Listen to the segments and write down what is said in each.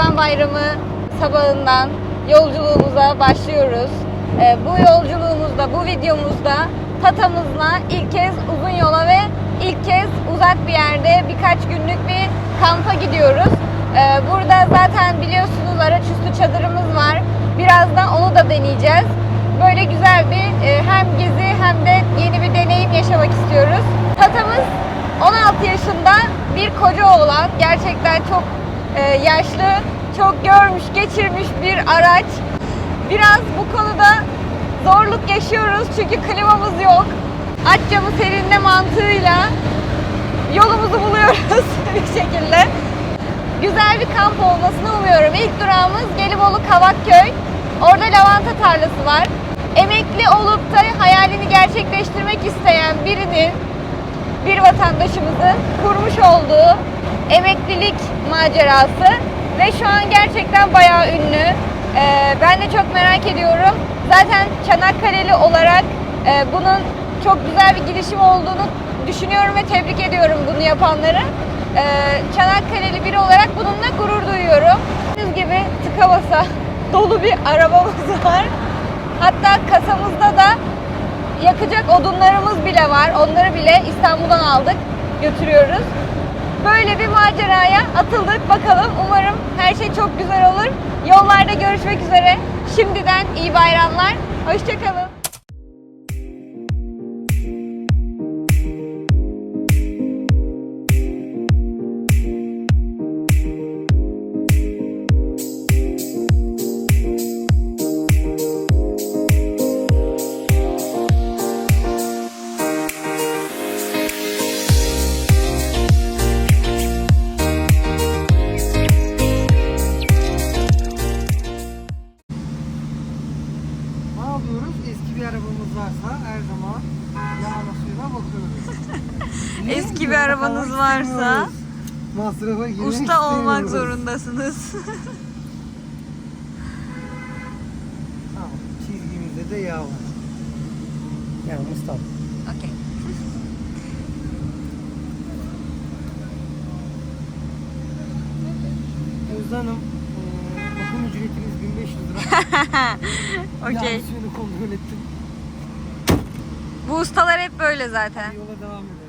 Kurban Bayramı sabahından yolculuğumuza başlıyoruz. Ee, bu yolculuğumuzda, bu videomuzda Tatamızla ilk kez uzun yola ve ilk kez uzak bir yerde birkaç günlük bir kampa gidiyoruz. Ee, burada zaten biliyorsunuz araç üstü çadırımız var. Birazdan onu da deneyeceğiz. Böyle güzel bir e, hem gezi hem de yeni bir deneyim yaşamak istiyoruz. Tatamız 16 yaşında bir koca oğlan. Gerçekten çok e, yaşlı, çok görmüş, geçirmiş bir araç. Biraz bu konuda zorluk yaşıyoruz çünkü klimamız yok. Aç camı serinle mantığıyla yolumuzu buluyoruz bir şekilde. Güzel bir kamp olmasını umuyorum. İlk durağımız Gelibolu Kavakköy. Orada lavanta tarlası var. Emekli olup da hayalini gerçekleştirmek isteyen birinin, bir vatandaşımızın kurmuş olduğu emeklilik macerası ve şu an gerçekten bayağı ünlü. Ee, ben de çok merak ediyorum. Zaten Çanakkale'li olarak e, bunun çok güzel bir girişim olduğunu düşünüyorum ve tebrik ediyorum bunu yapanları. Ee, Çanakkale'li biri olarak bununla gurur duyuyorum. Gördüğünüz gibi tıka basa dolu bir arabamız var. Hatta kasamızda da yakacak odunlarımız bile var. Onları bile İstanbul'dan aldık, götürüyoruz. Böyle bir maceraya atıldık. Bakalım umarım her şey çok güzel olur. Yollarda görüşmek üzere. Şimdiden iyi bayramlar. Hoşçakalın. Eski bir arabanız varsa. Masrafa girmek Usta olmak istemiyoruz. zorundasınız. Tamam. Çizgimizde de yağ var. Yağımız tam. Okey. Özde Hanım, eee, bakım ücretiniz 1500 lira. Okey. Yağ suyunu kontrol ettim. Bu ustalar hep böyle zaten. Yola devam edelim.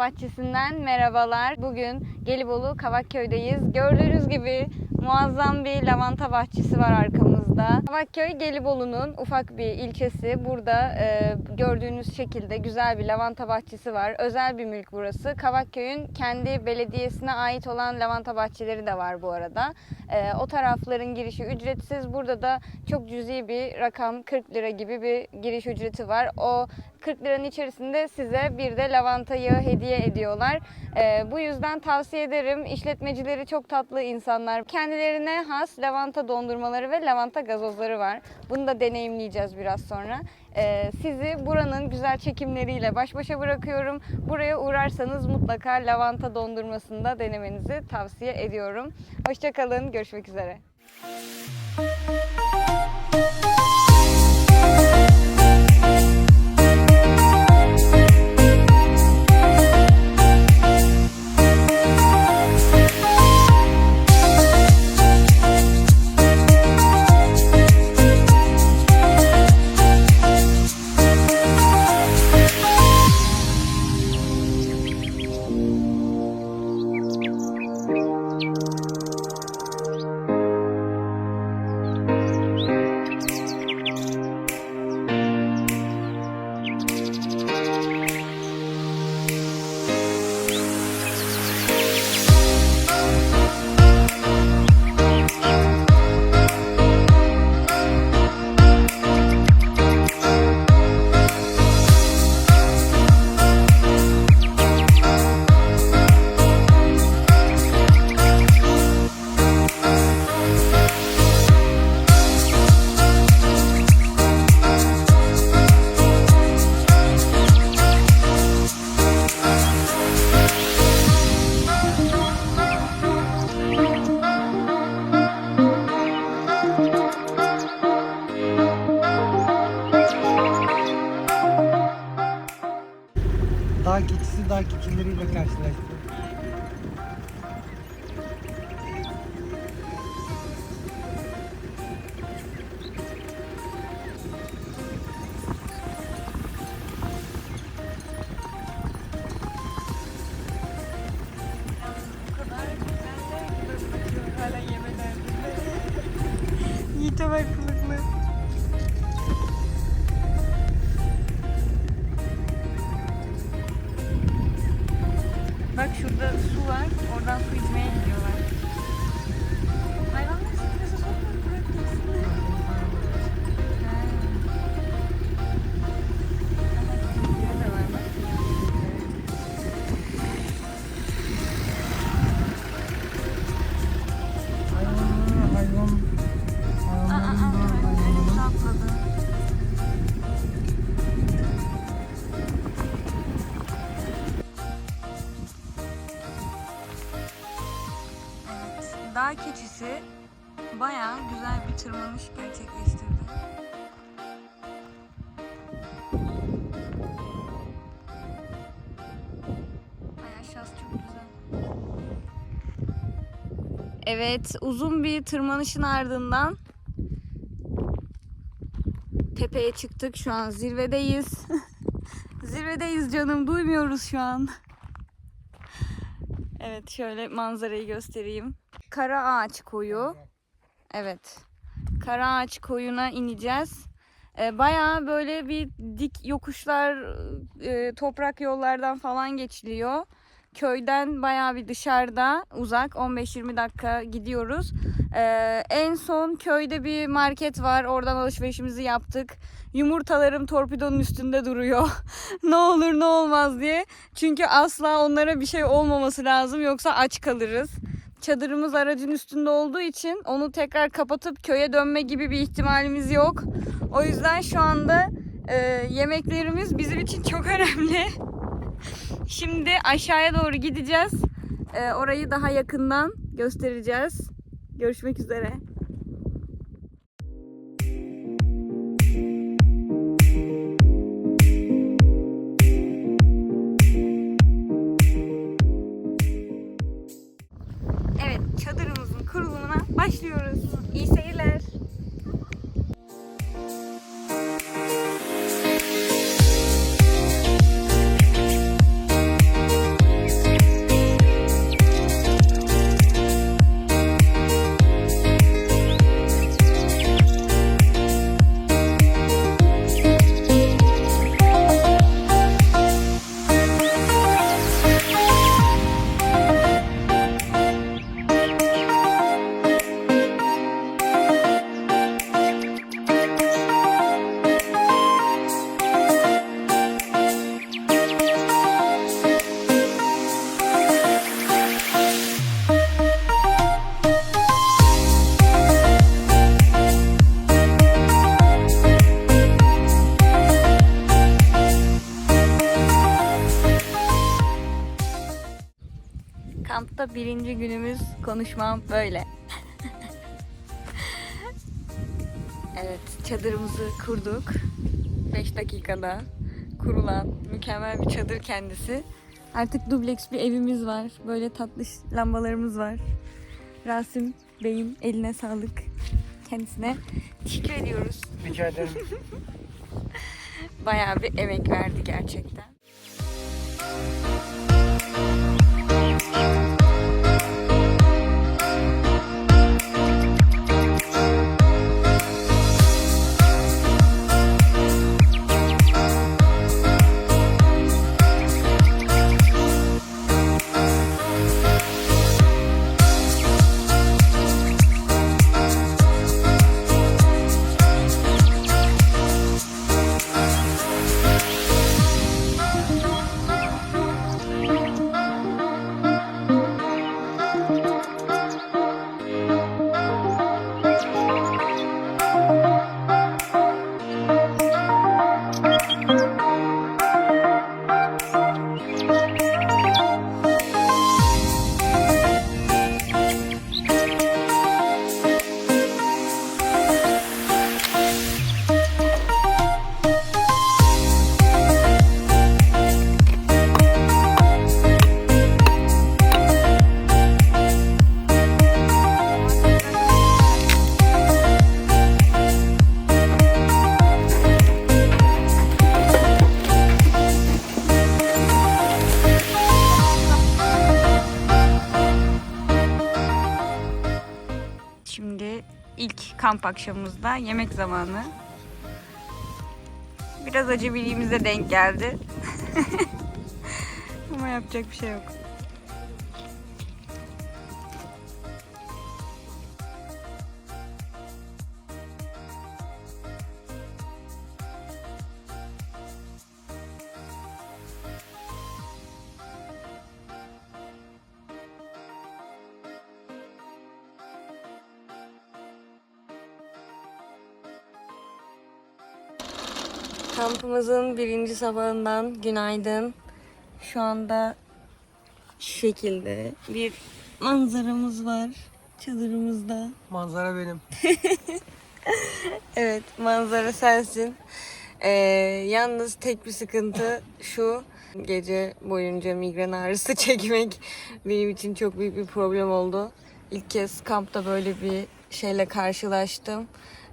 Bahçesi'nden merhabalar. Bugün Gelibolu Kavakköy'deyiz. Gördüğünüz gibi muazzam bir lavanta bahçesi var arkamızda. Kavakköy Gelibolu'nun ufak bir ilçesi. Burada e, gördüğünüz şekilde güzel bir lavanta bahçesi var. Özel bir mülk burası. Kavakköy'ün kendi belediyesine ait olan lavanta bahçeleri de var bu arada. E, o tarafların girişi ücretsiz. Burada da çok cüzi bir rakam 40 lira gibi bir giriş ücreti var. O 40 liranın içerisinde size bir de lavanta yağı hediye ediyorlar. Ee, bu yüzden tavsiye ederim. İşletmecileri çok tatlı insanlar. Kendilerine has lavanta dondurmaları ve lavanta gazozları var. Bunu da deneyimleyeceğiz biraz sonra. Ee, sizi buranın güzel çekimleriyle baş başa bırakıyorum. Buraya uğrarsanız mutlaka lavanta dondurmasını da denemenizi tavsiye ediyorum. Hoşçakalın. Görüşmek üzere. Kimleriyle keçisi bayağı güzel bir tırmanış gerçekleştirdi. Ay aşağısı çok güzel. Evet, uzun bir tırmanışın ardından tepeye çıktık. Şu an zirvedeyiz. zirvedeyiz canım. Duymuyoruz şu an. Evet, şöyle manzarayı göstereyim. Kara Ağaç Koyu. Evet. Kara Ağaç Koyu'na ineceğiz. Ee, bayağı böyle bir dik yokuşlar, e, toprak yollardan falan geçiliyor. Köyden bayağı bir dışarıda, uzak 15-20 dakika gidiyoruz. Ee, en son köyde bir market var. Oradan alışverişimizi yaptık. Yumurtalarım torpidonun üstünde duruyor. ne olur ne olmaz diye. Çünkü asla onlara bir şey olmaması lazım yoksa aç kalırız. Çadırımız aracın üstünde olduğu için onu tekrar kapatıp köye dönme gibi bir ihtimalimiz yok. O yüzden şu anda e, yemeklerimiz bizim için çok önemli. Şimdi aşağıya doğru gideceğiz. E, orayı daha yakından göstereceğiz. Görüşmek üzere. Konuşmam böyle. evet, çadırımızı kurduk. 5 dakikada kurulan mükemmel bir çadır kendisi. Artık dubleks bir evimiz var. Böyle tatlış lambalarımız var. Rasim Bey'in eline sağlık. Kendisine teşekkür ediyoruz. Rica ederim. Bayağı bir emek verdi gerçekten. Kamp akşamımızda yemek zamanı. Biraz acemiliğimize denk geldi. Ama yapacak bir şey yok. Kampımızın birinci sabahından günaydın. Şu anda şu şekilde bir manzaramız var çadırımızda. Manzara benim. Evet manzara sensin. Ee, yalnız tek bir sıkıntı şu. Gece boyunca migren ağrısı çekmek benim için çok büyük bir problem oldu. İlk kez kampta böyle bir şeyle karşılaştım.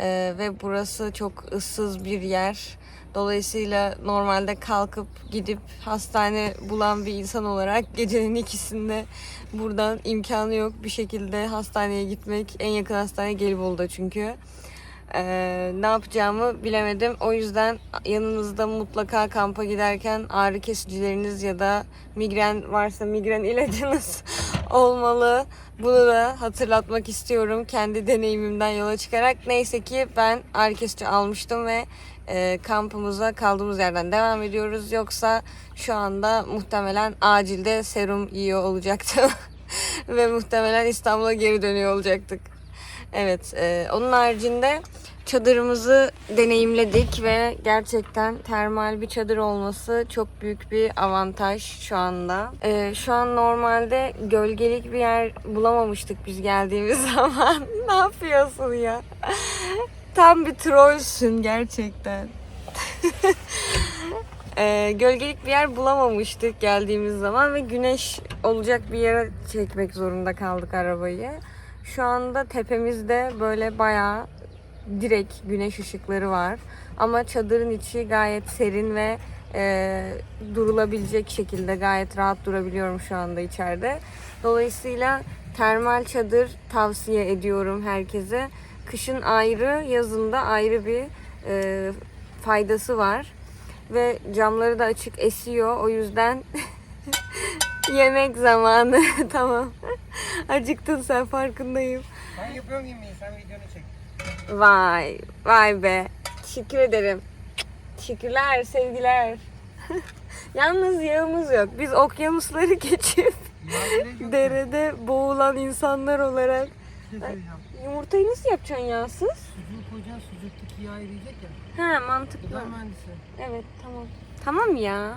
Ee, ve burası çok ıssız bir yer. Dolayısıyla normalde kalkıp gidip hastane bulan bir insan olarak gecenin ikisinde buradan imkanı yok bir şekilde hastaneye gitmek. En yakın hastane Gelibolu'da çünkü. Ee, ne yapacağımı bilemedim. O yüzden yanınızda mutlaka kampa giderken ağrı kesicileriniz ya da migren varsa migren ilacınız olmalı. Bunu da hatırlatmak istiyorum kendi deneyimimden yola çıkarak. Neyse ki ben ağrı kesici almıştım ve e, kampımıza kaldığımız yerden devam ediyoruz. Yoksa şu anda muhtemelen acilde serum yiyor olacaktım. ve muhtemelen İstanbul'a geri dönüyor olacaktık. Evet, e, onun haricinde çadırımızı deneyimledik ve gerçekten termal bir çadır olması çok büyük bir avantaj şu anda. E, şu an normalde gölgelik bir yer bulamamıştık biz geldiğimiz zaman. ne yapıyorsun ya? Tam bir trollsün gerçekten. E, gölgelik bir yer bulamamıştık geldiğimiz zaman ve güneş olacak bir yere çekmek zorunda kaldık arabayı. Şu anda tepemizde böyle bayağı direkt güneş ışıkları var. Ama çadırın içi gayet serin ve e, durulabilecek şekilde gayet rahat durabiliyorum şu anda içeride. Dolayısıyla termal çadır tavsiye ediyorum herkese. Kışın ayrı, yazın da ayrı bir e, faydası var. Ve camları da açık esiyor. O yüzden yemek zamanı. tamam. Acıktın sen farkındayım. Ben yapıyorum yemeği sen videonu çek. Vay, vay be. Teşekkür ederim. Teşekkürler, sevgiler. Yalnız yağımız yok. Biz okyanusları geçip derede boğulan insanlar olarak. Yumurtayı nasıl yapacaksın yağsız? Sucuğu koyacaksın sucuktaki yağı eriyecek ya. Ha mantıklı. Gıda mühendisi. Evet tamam. Tamam ya.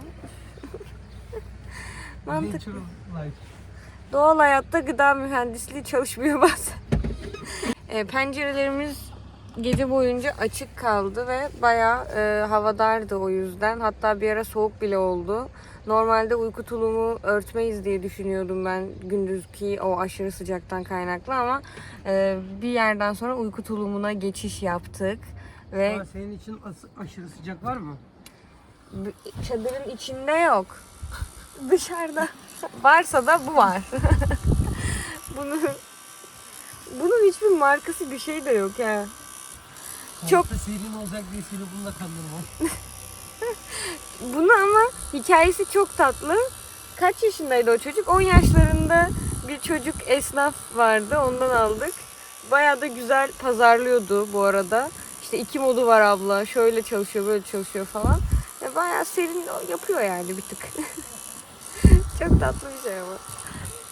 Mantıklı. Natural life. Doğal hayatta gıda mühendisliği çalışmıyor bazen. E, pencerelerimiz gece boyunca açık kaldı ve bayağı e, havadardı o yüzden. Hatta bir ara soğuk bile oldu. Normalde uyku tulumu örtmeyiz diye düşünüyordum ben gündüzki o aşırı sıcaktan kaynaklı ama e, bir yerden sonra uyku tulumuna geçiş yaptık. Ve Ama senin için as- aşırı sıcak var mı? B- Çadırın içinde yok. Dışarıda. Varsa da bu var. bunu bunun hiçbir markası bir şey de yok ya. Çok- Kampta serin olacak diye seni bununla kandırma. Bunu ama hikayesi çok tatlı. Kaç yaşındaydı o çocuk? 10 yaşlarında bir çocuk esnaf vardı. Ondan aldık. Bayağı da güzel pazarlıyordu bu arada. İşte iki modu var abla. Şöyle çalışıyor, böyle çalışıyor falan. Ve bayağı serin yapıyor yani bir tık. çok tatlı bir şey ama.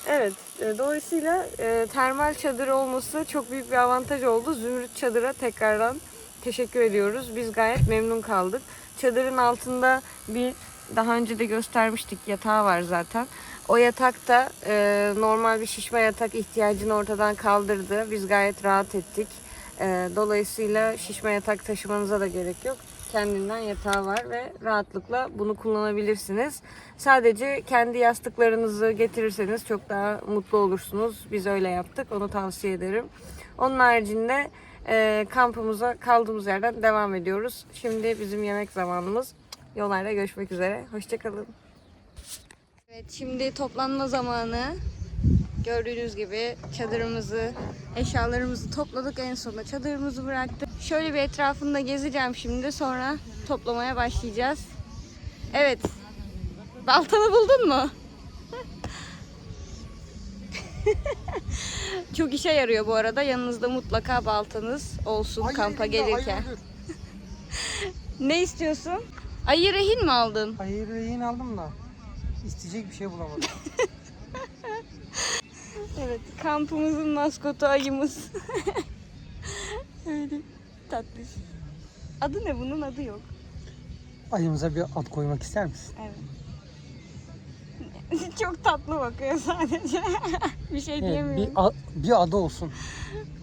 Evet, e, dolayısıyla e, termal çadır olması çok büyük bir avantaj oldu. Zümrüt çadıra tekrardan teşekkür ediyoruz. Biz gayet memnun kaldık. Çadırın altında bir daha önce de göstermiştik yatağı var zaten. O yatak da e, normal bir şişme yatak ihtiyacını ortadan kaldırdı. Biz gayet rahat ettik. E, dolayısıyla şişme yatak taşımanıza da gerek yok. Kendinden yatağı var ve rahatlıkla bunu kullanabilirsiniz. Sadece kendi yastıklarınızı getirirseniz çok daha mutlu olursunuz. Biz öyle yaptık. Onu tavsiye ederim. Onun haricinde e, kampımıza kaldığımız yerden devam ediyoruz. Şimdi bizim yemek zamanımız. Yollarda görüşmek üzere. Hoşçakalın. Evet şimdi toplanma zamanı. Gördüğünüz gibi çadırımızı, eşyalarımızı topladık. En sonunda çadırımızı bıraktık. Şöyle bir etrafında gezeceğim şimdi. Sonra toplamaya başlayacağız. Evet. Baltanı buldun mu? Çok işe yarıyor bu arada. Yanınızda mutlaka baltanız olsun kampa gelirken. Ne istiyorsun? Ayı rehin mi aldın? Hayır rehin aldım da isteyecek bir şey bulamadım. Evet, kampımızın maskotu ayımız. Öyle tatlış. Adı ne bunun adı yok. Ayımıza bir ad koymak ister misin? Evet. Çok tatlı bakıyor sadece. bir şey diyemiyorum. bir, a- bir adı olsun.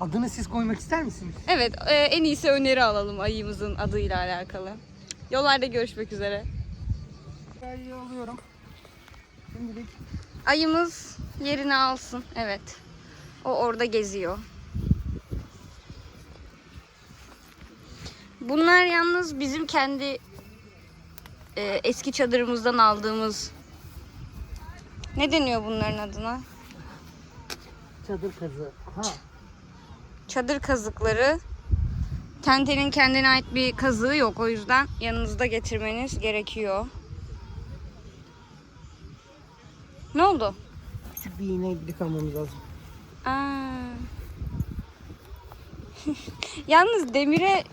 Adını siz koymak ister misiniz? Evet, e, en iyisi öneri alalım ayımızın adıyla alakalı. Yollarda görüşmek üzere. Ben alıyorum. Şimdilik Ayımız yerini alsın. Evet. O orada geziyor. Bunlar yalnız bizim kendi e, eski çadırımızdan aldığımız ne deniyor bunların adına? çadır kazı. Ha. Çadır kazıkları. Tentenin kendine ait bir kazığı yok. O yüzden yanınızda getirmeniz gerekiyor. Ne oldu? Küçük bir iğne ilik almamız lazım. Aa. Yalnız demire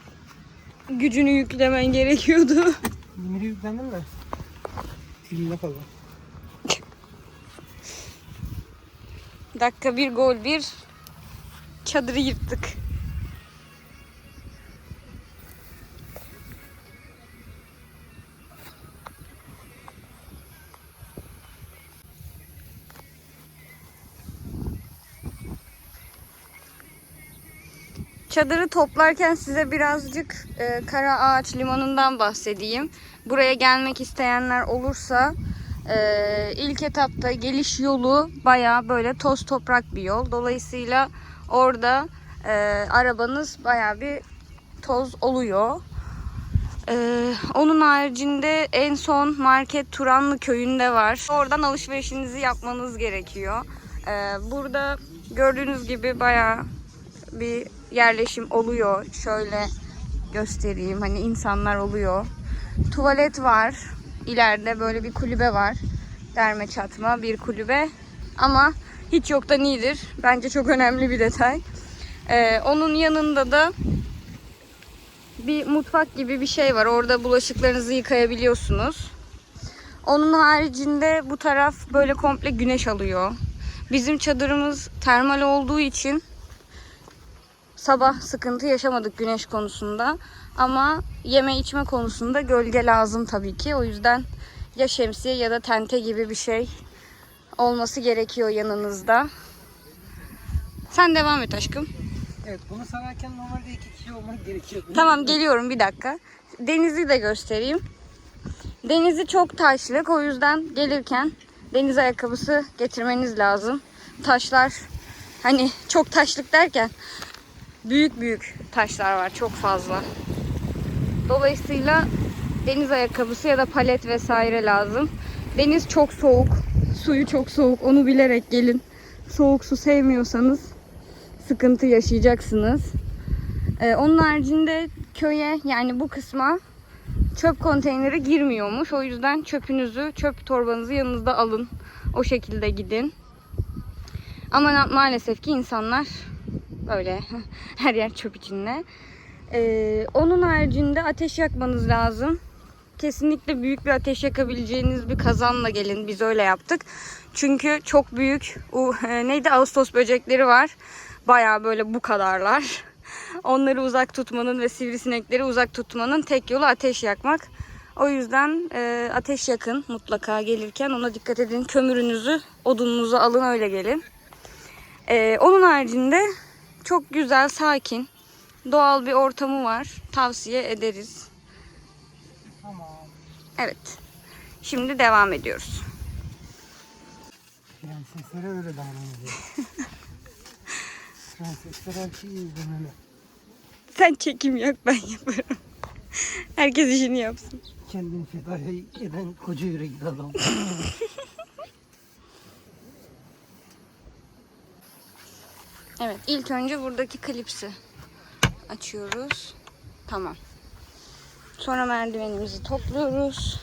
gücünü yüklemen gerekiyordu. Demiri yüklendim de. Dilimde kaldı. Dakika bir gol bir. Çadırı yırttık. Çadırı toplarken size birazcık e, Kara Ağaç Limanı'ndan bahsedeyim. Buraya gelmek isteyenler olursa e, ilk etapta geliş yolu baya böyle toz toprak bir yol. Dolayısıyla orada e, arabanız baya bir toz oluyor. E, onun haricinde en son market Turanlı köyünde var. Oradan alışverişinizi yapmanız gerekiyor. E, burada gördüğünüz gibi baya bir yerleşim oluyor. Şöyle göstereyim. Hani insanlar oluyor. Tuvalet var. İleride böyle bir kulübe var. Derme çatma bir kulübe. Ama hiç yoktan iyidir. Bence çok önemli bir detay. Ee, onun yanında da bir mutfak gibi bir şey var. Orada bulaşıklarınızı yıkayabiliyorsunuz. Onun haricinde bu taraf böyle komple güneş alıyor. Bizim çadırımız termal olduğu için sabah sıkıntı yaşamadık güneş konusunda. Ama yeme içme konusunda gölge lazım tabii ki. O yüzden ya şemsiye ya da tente gibi bir şey olması gerekiyor yanınızda. Sen devam et aşkım. Evet bunu sararken normalde iki kişi olmak gerekiyor. Tamam geliyorum bir dakika. Denizi de göstereyim. Denizi çok taşlık o yüzden gelirken deniz ayakkabısı getirmeniz lazım. Taşlar hani çok taşlık derken büyük büyük taşlar var çok fazla. Dolayısıyla deniz ayakkabısı ya da palet vesaire lazım. Deniz çok soğuk. Suyu çok soğuk. Onu bilerek gelin. Soğuk su sevmiyorsanız sıkıntı yaşayacaksınız. Ee, onun haricinde köye yani bu kısma çöp konteyneri girmiyormuş. O yüzden çöpünüzü, çöp torbanızı yanınızda alın. O şekilde gidin. Ama maalesef ki insanlar böyle her yer çöp içinde. Ee, onun haricinde ateş yakmanız lazım. Kesinlikle büyük bir ateş yakabileceğiniz bir kazanla gelin. Biz öyle yaptık. Çünkü çok büyük neydi Ağustos böcekleri var. Baya böyle bu kadarlar. Onları uzak tutmanın ve sivrisinekleri uzak tutmanın tek yolu ateş yakmak. O yüzden e, ateş yakın mutlaka gelirken ona dikkat edin. Kömürünüzü, odununuzu alın öyle gelin. E, onun haricinde çok güzel, sakin, doğal bir ortamı var. Tavsiye ederiz. Tamam. Evet. Şimdi devam ediyoruz. Prenseslere öyle davranılıyor. Prensesler her şeyi izlemeli. Sen çekim yap ben yaparım. Herkes işini yapsın. Kendini feda eden koca yürekli adam. Evet ilk önce buradaki klipsi açıyoruz. Tamam. Sonra merdivenimizi topluyoruz.